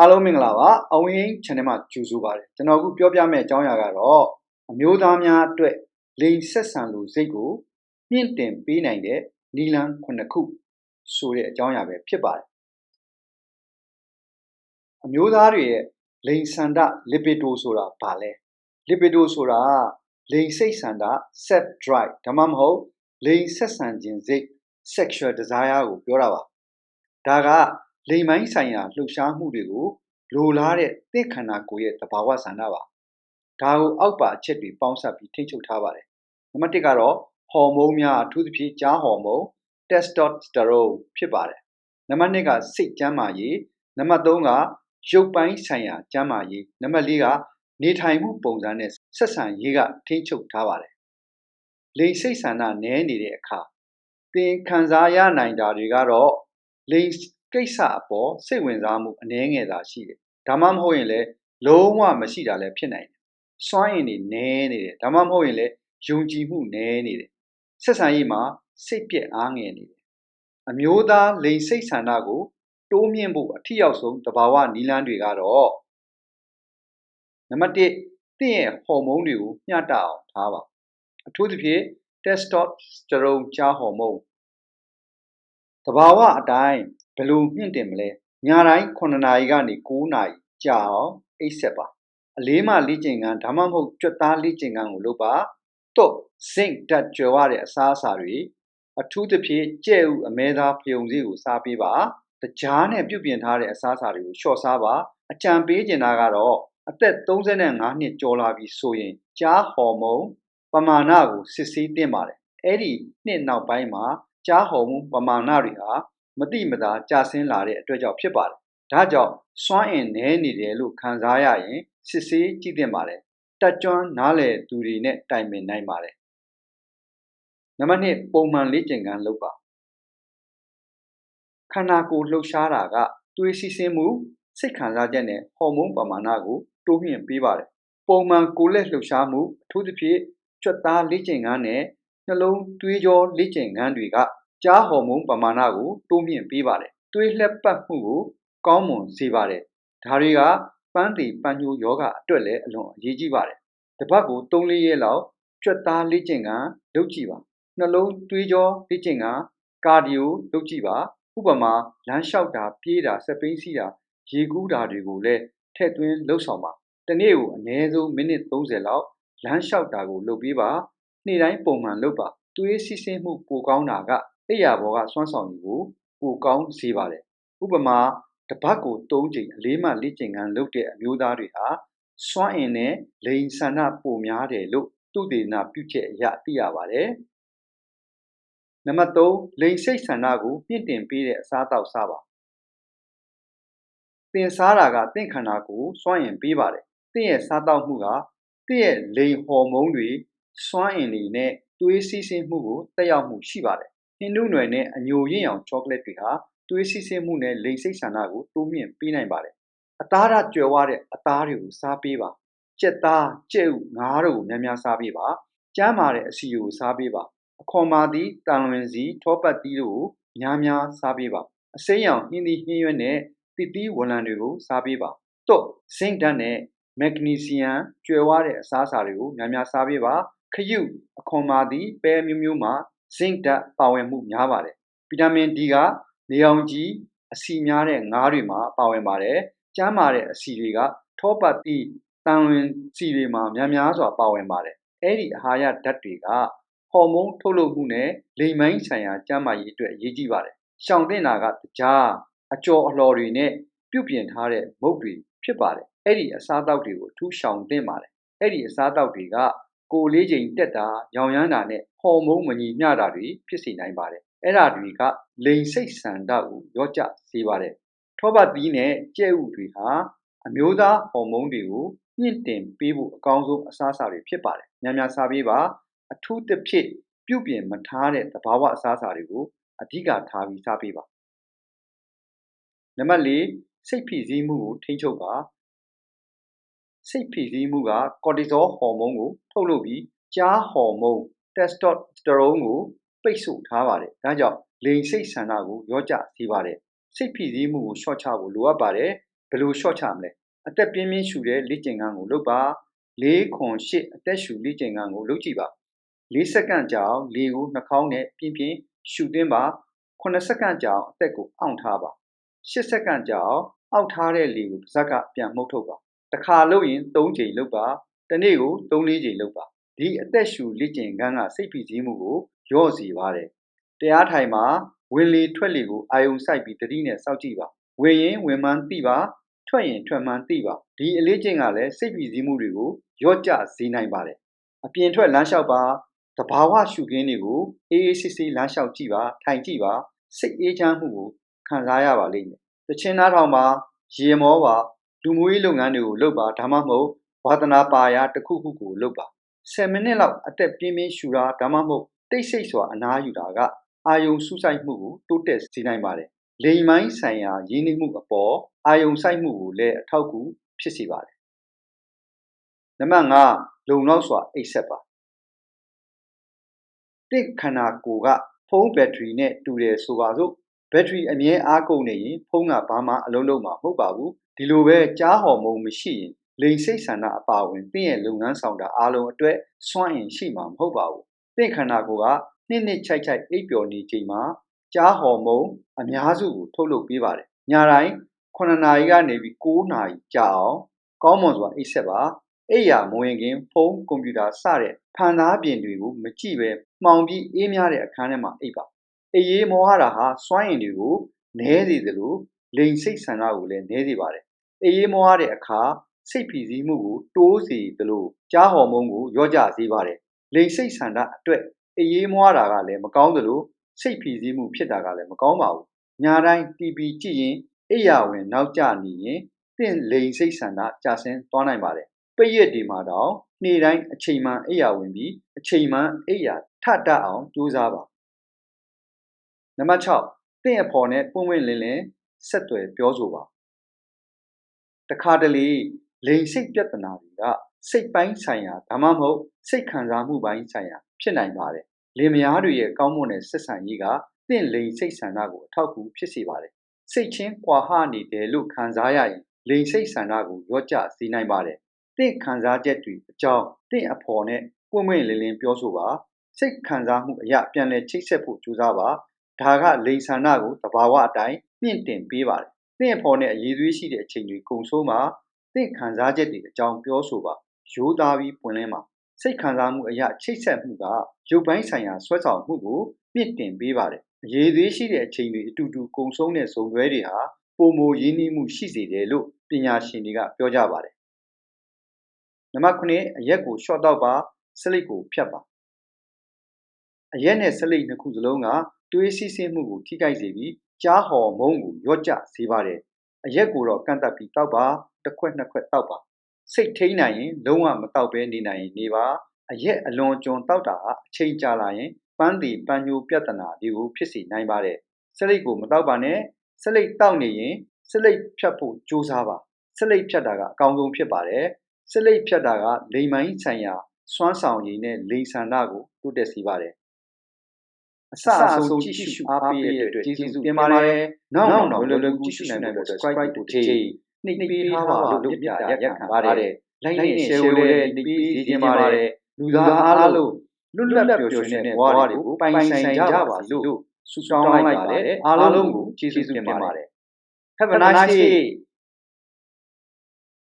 အားလုံးမင်္ဂလာပါအဝင်း channel မှာကြိုဆိုပါရစေကျွန်တော်အခုပြောပြမယ့်အကြောင်းအရာကတော့အမျိုးသားများအတွက်လိင်ဆက်ဆံလိုစိတ်ကိုမြင့်တင်ပေးနိုင်တဲ့နီလန်းခုနှစ်ခုဆိုတဲ့အကြောင်းအရာပဲဖြစ်ပါတယ်အမျိုးသားတွေရဲ့လိင်ဆန္ဒ libido ဆိုတာဘာလဲ libido ဆိုတာလိင်စိတ်ဆန္ဒ sex drive ဒါမှမဟုတ်လိင်ဆက်ဆံခြင်းစိတ် sexual desire ကိုပြောတာပါဒါက လိင်ပိုင်းဆိုင်ရာလှုပ်ရှားမှုတွေကိုလိုလားတဲ့သင့်ခန္ဓာကိုယ်ရဲ့သဘာဝဆန္ဒပါဒါကိုအောက်ပါအချက်တွေပေါင်းစပ်ပြီးထိန်းချုပ်ထားပါတယ်နံပါတ်1ကတော့ဟော်မုန်းများအထူးသဖြင့်ကြားဟော်မုန်း testosterone ဖြစ်ပါတယ်နံပါတ်2ကစိတ်ကျန်းမာရေးနံပါတ်3ကရုပ်ပိုင်းဆိုင်ရာကျန်းမာရေးနံပါတ်4ကနေထိုင်မှုပုံစံနဲ့ဆက်ဆံရေးကထိန်းချုပ်ထားပါတယ်လိင်စိတ်ဆန္ဒနည်းနေတဲ့အခါသင်ခံစားရနိုင်တာတွေကတော့လိင် ကိစ္စအပေါ်စိတ်ဝင်စားမှုအနည်းငယ်သာရှိတယ်ဒါမှမဟုတ်ရင်လည်းလုံးဝမရှိတာလည်းဖြစ်နိုင်တယ်စွမ်းအင်တွေနည်းနေတယ်ဒါမှမဟုတ်ရင်လည်းယုံကြည်မှုနည်းနေတယ်ဆက်ဆံရေးမှာစိတ်ပြက်အားငယ်နေတယ်အမျိုးသားလိင်စိတ်ဆန္ဒကိုတိုးမြင့်ဖို့အထီရောက်ဆုံးတဘာဝနီလန်းတွေကတော့နံပါတ်1သင်ရဲ့ဟော်မုန်းတွေကိုမျှတအောင်ထားပါအထူးသဖြင့် testosterone ကြားဟော်မုန်းတဘာဝအတိုင်း ဘယ်လိုမြင့်တင်မလဲညတိုင်း9နာရီကနေ9နာရီကြာအောင်အိပ်ဆက်ပါအလေးမှလေ့ကျင့်ခန်းဒါမှမဟုတ်ကြွက်သားလေ့ကျင့်ခန်းကိုလုပ်ပါတော့ zinc ဓာတ်ကြွယ်ဝတဲ့အစားအစာတွေအထူးသဖြင့်ကြဲ့ဥအမဲသားဖယုံစည်းကိုစားပေးပါတကြားနဲ့ပြုပြင်ထားတဲ့အစားအစာတွေကိုလျှော့စားပါအကြံပေးချင်တာကတော့အသက်35နှစ်ကျော်လာပြီဆိုရင်ကြားဟော်မုန်းပမာဏကိုစစ်ဆေးသင့်ပါတယ်အဲ့ဒီနှစ်နောက်ပိုင်းမှာကြားဟော်မုန်းပမာဏတွေဟာ မတိမတာကြာဆင်းလာတဲ့အတွက်ကြောင့်ဖြစ်ပါတယ်။ဒါကြောင့်စွမ်းအင်နည်းနေတယ်လို့ခံစားရရင်စစ်ဆေးကြည့်သင့်ပါတယ်။တက်ကြွနားလည်သူတွေနဲ့တိုင်ပင်နိုင်ပါတယ်။နံပါတ်2ပုံမှန်လေ့ကျင့်ခန်းလုပ်ပါခန္ဓာကိုယ်လှုပ်ရှားတာကသွေးစီးဆင်းမှုစိတ်ခံစားချက်နဲ့ဟော်မုန်းပမာဏကိုတိုးမြှင့်ပေးပါတယ်။ပုံမှန်ကိုယ်လက်လှုပ်ရှားမှုအထူးသဖြင့်ကြွက်သားလေ့ကျင့်ခန်းနဲ့နှလုံးသွေးကြောလေ့ကျင့်ခန်းတွေက ကြားဟော်မုန်းပမာဏကို တိုးမြင့်ပေးပါတယ်။သွေးလှက်ပတ်မှုကို ကောင်းမွန်စေပါတယ်။ဒါတွေကပန်းတည်ပန်းညိုယောဂအတွက်လည်းအလွန်အရေးကြီးပါတယ်။တစ်ပတ်ကို3-4ရက်လောက်ကြွက်သားလေ့ကျင့်ခန်းလုပ်ကြည့်ပါ။နှလုံးသွေးကြောလေ့ကျင့်ခန်းကာဒီယိုလုပ်ကြည့်ပါ။ဥပမာလမ်းလျှောက်တာပြေးတာစက်ပိန်းစီးတာရေကူးတာတွေကိုလည်းထည့်သွင်းလှုပ်ဆောင်ပါ။တနေ့ကိုအနည်းဆုံးမိနစ်30လောက်လမ်းလျှောက်တာကိုလုပ်ပေးပါ။နေ့တိုင်းပုံမှန်လုပ်ပါ။သွေးစီးဆင်းမှုပိုကောင်းတာက အိယာဘောကစွမ်းဆောင်ရည်ကို ပိုကောင်းစေပါတယ်။ဥပမာတပတ်ကို၃ချိန်အလေးမှလေ့ကျင့်ခန်းလုပ်တဲ့အမျိုးသားတွေဟာစွမ်းအင်နဲ့လိင်ဆန္ဒပိုများတယ်လို့သူတေသနာပြုချက်အရသိရပါတယ်။နံပါတ်3လိင်စိတ်ဆန္ဒကိုမြင့်တင်ပေးတဲ့အစားအသောက်စားပါ။သင်စားတာကသင်ခန္ဓာကိုစွမ်းအင်ပေးပါတယ်။သင်ရဲ့စားသောက်မှုကသင်ရဲ့လိင်ဟော်မုန်းတွေစွမ်းအင်တွေနဲ့သွေးစီးဆင်းမှုကိုတက်ရောက်မှုရှိပါတယ် ဟင်းနုနွယ်နဲ့ အညိုရင့်အောင် ချောကလက်တွေဟာ သွေးစီးဆင်းမှုနဲ့ လိမ်စိတ်ဆန္ဒကို တိုးမြင့်ပေးနိုင်ပါတယ်။အသားဓာတ်ကြွယ်ဝတဲ့ အသားတွေကို စားပေးပါ။ကြက်သား၊ကြက်ဥ၊ငါးတို့ကို များများစားပေးပါ။ကျန်းမာတဲ့အဆီကို စားပေးပါ။အခွန်မာသီး၊တန်လွင်စီ၊ထောပတ်သီးတို့ကို များများစားပေးပါ။အစိမ်းရောင် ဟင်းသီးဟင်းရွက်နဲ့ သစ်သီးဝလံတွေကို စားပေးပါ။သွပ်၊ဇင့်ဓာတ်နဲ့ မက်ဂနီဆီယမ် ကြွယ်ဝတဲ့ အစားအစာတွေကို များများစားပေးပါ။ခရု အခွန်မာသီး ပဲမျိုးမျိုးမှာ ဇင့်ဓာတ်ပါဝင်မှုများပါတယ်ဗီတာမင် D ကနေအောင်ကြီးအဆီများတဲ့ငါးတွေမှာပါဝင်ပါတယ်ကျန်းမာတဲ့အဆီတွေကထောပတ်တိတန်ဝင်စီတွေမှာများများစွာပါဝင်ပါတယ်အဲ့ဒီအာဟာရဓာတ်တွေကဟော်မုန်းထုတ်လုပ်မှုနဲ့လိမ်မိုင်းဆိုင်ရာကျန်းမာရေးအတွက်အရေးကြီးပါတယ်ရှောင်တင်တာကကြားအကျော်အလှော်တွေနဲ့ပြုတ်ပြင်ထားတဲ့မုတ်တွေဖြစ်ပါတယ်အဲ့ဒီအစားအသောက်တွေကိုအထူးရှောင်တင်ပါတယ်အဲ့ဒီအစားအသောက်တွေက ကိုယ်လေးချိန်တက်တာရောင်ရမ်းတာနဲ့ဟော်မုန်းမညီမျှတာတွေဖြစ်စေနိုင်ပါတယ်အဲ့ဒါတွေကလိန်စိတ်ဆန္ဒကိုရော့ကျစေပါတယ်ထောပတ်သီးနဲ့ကြဲဥတွေဟာအမျိုးသားဟော်မုန်းတွေကိုမြင့်တင်ပေးဖို့အကောင်းဆုံးအစားအစာတွေဖြစ်ပါတယ်များများစားပေးပါအထူးသဖြင့်ပြုပြင်မထားတဲ့သဘာဝအစားအစာတွေကိုအဓိကထားပြီးစားပေးပါနံပါတ်၄စိတ်ဖိစီးမှုကိုထိန်းချုပ်ပါ စိတ်ဖိစီးမှုက ကော်တီဇောဟော်မုန်းကို ထုတ်လုပ်ပြီးကြားဟော်မုန်းတက်စတော့စတရုန်းကို ပိတ်ဆို့ထားပါတယ်။ဒါကြောင့်လိင်စိတ်ဆန္ဒကိုရောကြစေပါတယ်။စိတ်ဖိစီးမှုကိုလျှော့ချဖို့လိုအပ်ပါတယ်။ယ်လိုလျှော့ချမလဲအသက်ပြင်းပြင်းရှူတဲ့လေ့ကျင့်ခန်းကိုလုပ်ပါ၄ခွန်၈အသက်ရှူလေ့ကျင့်ခန်းကိုလုပ်ကြည့်ပါ၄စက္ကန့်ကြာအောင်လေကိုနှာခေါင်းနဲ့ပြင်းပြင်းရှူသွင်းပါ9စက္ကန့်ကြာအောင်အသက်ကိုအောင့်ထားပါ10စက္ကန့်ကြာအောင်အောက်ထားတဲ့လေကိုပါးစပ်ကပြန်မှုတ်ထုတ်ပါ တစ်ခါလုပ်ရင်3ချိန်လုပ်ပါတစ်နေ့ကို3-4ချိန်လုပ်ပါဒီအသက်ရှူလေ့ကျင့်ခန်းကစိတ်ဖိစီးမှုကိုလျော့စေပါတယ်တရားထိုင်မှာဝင်လေထွက်လေကိုအာယုံစိုက်ပြီးတတိနဲ့စောင့်ကြည့်ပါဝင်ရင်ဝင်မှန်းသိပါထွက်ရင်ထွက်မှန်းသိပါဒီအလေးချိန်ကလည်းစိတ်ဖိစီးမှုတွေကိုလျော့ကျစေနိုင်ပါတယ်အပြင်ထွက်လမ်းလျှောက်ပါတဘာဝရှုခင်းတွေကိုအေးအေးဆေးဆေးလမ်းလျှောက်ကြည့်ပါထိုင်ကြည့်ပါစိတ်အေးချမ်းမှုကိုခံစားရပါလိမ့်မယ်တချင်းသားထောင်ပါရေမောပါ လူမှုရေးလုပ်ငန်းတွေကို လုပ်ပါဒါမှမဟုတ် ဝါသနာပါရာတစ်ခုခုကိုလုပ်ပါ10မိနစ်လောက်အသက်ပြင်းပြင်းရှူတာဒါမှမဟုတ်တိတ်ဆိတ်စွာအနားယူတာက အာယုံစူးစိုက်မှုကိုတိုးတက်စေနိုင်ပါတယ်လိမ်မိုင်းဆိုင်ရာရင်းနှီးမှုအပေါ်အာယုံစိုက်မှုကိုလည်းအထောက်အကူဖြစ်စေပါတယ်နံပါတ်5လုံလောက်စွာအိပ်ဆက်ပါတင့်ခန္ဓာကိုယ်ကဖုန်းဘက်ထရီနဲ့တူတယ်ဆိုပါစို့ ဘက်ထရီအမြဲအားကုန်နေရင်ဖုန်းကဘာမှအလုံးလုံးမှာမဟုတ်ပါဘူးဒီလိုပဲကြားဟော်မုန်းမရှိရင်လိန်စိတ်ဆန္ဒအပါဝင်တင့်ရဲ့လုပ်ငန်းဆောင်တာအားလုံးအတွက်စွန့်ရင်ရှိမှာမဟုတ်ပါဘူးတင့်ခန္ဓာကိုယ်ကနှစ်နှစ်ချိုက်ချိုက်အိပ်ပျော်နေချိန်မှာကြားဟော်မုန်းအများစုကိုထုတ်လုပ်ပေးပါတယ်ညတိုင်း9နာရီကနေပြီး9နာရီကြာအောင်ကောင်းမွန်စွာအိပ်ဆက်ပါအိယာမဝင်ခင်ဖုန်းကွန်ပျူတာစတဲ့ဖန်သားပြင်တွေကိုမကြည့်ပဲမှောင်ပြီးအေးများတဲ့အခန်းထဲမှာအိပ်ပါ အေးရေးမောဟတာဟာစွန့်ရင်တွေကိုနည်းစေသလိုလိန်စိတ်ဆန္ဒကိုလည်းနည်းစေပါတယ်အေးရေးမောဟတဲ့အခါစိတ်ဖိစီးမှုကိုတိုးစေသလိုကြားဟော်မုန်းကိုရော့ကျစေပါတယ်လိန်စိတ်ဆန္ဒအတွက်အေးရေးမောတာကလည်းမကောင်းသလိုစိတ်ဖိစီးမှုဖြစ်တာကလည်းမကောင်းပါဘူးညာတိုင်း TP ကြည့်ရင်အိယာဝင်နောက်ကျနေရင်တင့်လိန်စိတ်ဆန္ဒကြာဆင်းသွားနိုင်ပါတယ်ပိတ်ရက်ဒီမှာတော့နေ့တိုင်းအချိန်မှန်အိယာဝင်ပြီးအချိန်မှန်အိယာထတတ်အောင်ကြိုးစားပါ နံပါတ်6တင့်အဖော်နဲ့ပွင့်ပွင့်လင်းလင်းဆက်သွယ်ပြောဆိုပါတခါတလေလိန်စိတ်ပြဿနာတွေကစိတ်ပိုင်းဆိုင်ရာဒါမှမဟုတ်စိတ်ခံစားမှုပိုင်းဆိုင်ရာဖြစ်နိုင်ပါတယ်လင်မယားတွေရဲ့ကောင်းမွန်တဲ့ဆက်ဆံရေးကတင့်လိန်စိတ်ဆန္ဒကိုအထောက်အကူဖြစ်စေပါတယ်စိတ်ချင်းကွာဟနေတယ်လို့ခံစားရရင်လိန်စိတ်ဆန္ဒကိုရော့ကျစေနိုင်ပါတယ်တင့်ခံစားချက်တွေအကြောင်းတင့်အဖော်နဲ့ပွင့်ပွင့်လင်းလင်းပြောဆိုပါစိတ်ခံစားမှုအရာပြန်လည်ချိတ်ဆက်ဖို့ကြိုးစားပါ ဒါကလိန်ဆန္ဒကိုတဘာဝအတိုင်းမြင့်တင်ပေးပါတယ်တင့်အဖော်နဲ့အရေးသွေးရှိတဲ့အချိန်တွေကုံဆုံးပါတင့်ခံစားချက်တွေအကြောင်းပြောဆိုပါရိုးသားပြီးပွင့်လင်းပါစိတ်ခံစားမှုအရာချိတ်ဆက်မှုကရုပ်ပိုင်းဆိုင်ရာဆွဲဆောင်မှုကိုမြင့်တင်ပေးပါတယ်အရေးသွေးရှိတဲ့အချိန်တွေအတူတူကုံဆုံးတဲ့ဇုံတွဲတွေဟာပုံမရင်းနှီးမှုရှိစေတယ်လို့ပညာရှင်တွေကပြောကြပါတယ်နံပါတ်9အရက်ကိုရှော့တော့ပါစလိတ်ကိုဖြတ်ပါအရက်နဲ့စလိတ်နှစ်ခုစလုံးက တွေးစီးဆင်းမှုကို ထိခိုက်စေပြီးကြားဟော်မုန်းကိုရော့ကျစေပါတယ် အရက်ကိုတော့ ကန့်တက်ပြီးတောက်ပါ တစ်ခွက် နှစ်ခွက်တောက်ပါ စိတ်ထိန်းနိုင်ရင် လုံးဝမတောက်ဘဲ နေနိုင်ရင် နေပါ အရက်အလွန်ကျွံတောက်တာအချိန်ကြာလာရင် ပန်းတီပန်းညိုပြဿနာတွေကို ဖြစ်စေနိုင်ပါတယ်စလိတ်ကိုမတောက်ပါနဲ့စလိတ်တောက်နေရင်စလိတ်ဖြတ်ဖို့ ကြိုးစားပါစလိတ်ဖြတ်တာက အကောင်းဆုံးဖြစ်ပါတယ်စလိတ်ဖြတ်တာက လိမ်မိုင်းဆိုင်ရာ စွမ်းဆောင်ရည်နဲ့ လိမ်ဆန္ဒကို တိုးတက်စေပါတယ် အစအဆုံးကြည့်ရှုအားပေးတဲ့အတွက်ကျေးဇူးတင်ပါတယ်နောက်နောက်လွယ်လွယ်ကူကြည့်ရှုနိုင်တဲ့အတွက် subscribe ကိုချိန်နှိပ်ပေးထားပါလို့ပြပြရက်ခံပါတယ်လိုက်နဲ့ share ကိုလည်းနှိပ်ပေးစေချင်ပါတယ်လူသားအားလုံးလွတ်လပ်ပျော်ရွှင်တဲ့ဘဝတွေကိုပိုင်ဆိုင်ကြပါလို့ဆုတောင်းလိုက်ပါတယ်အားလုံးကိုကျေးဇူးတင်ပါတယ် Have a nice day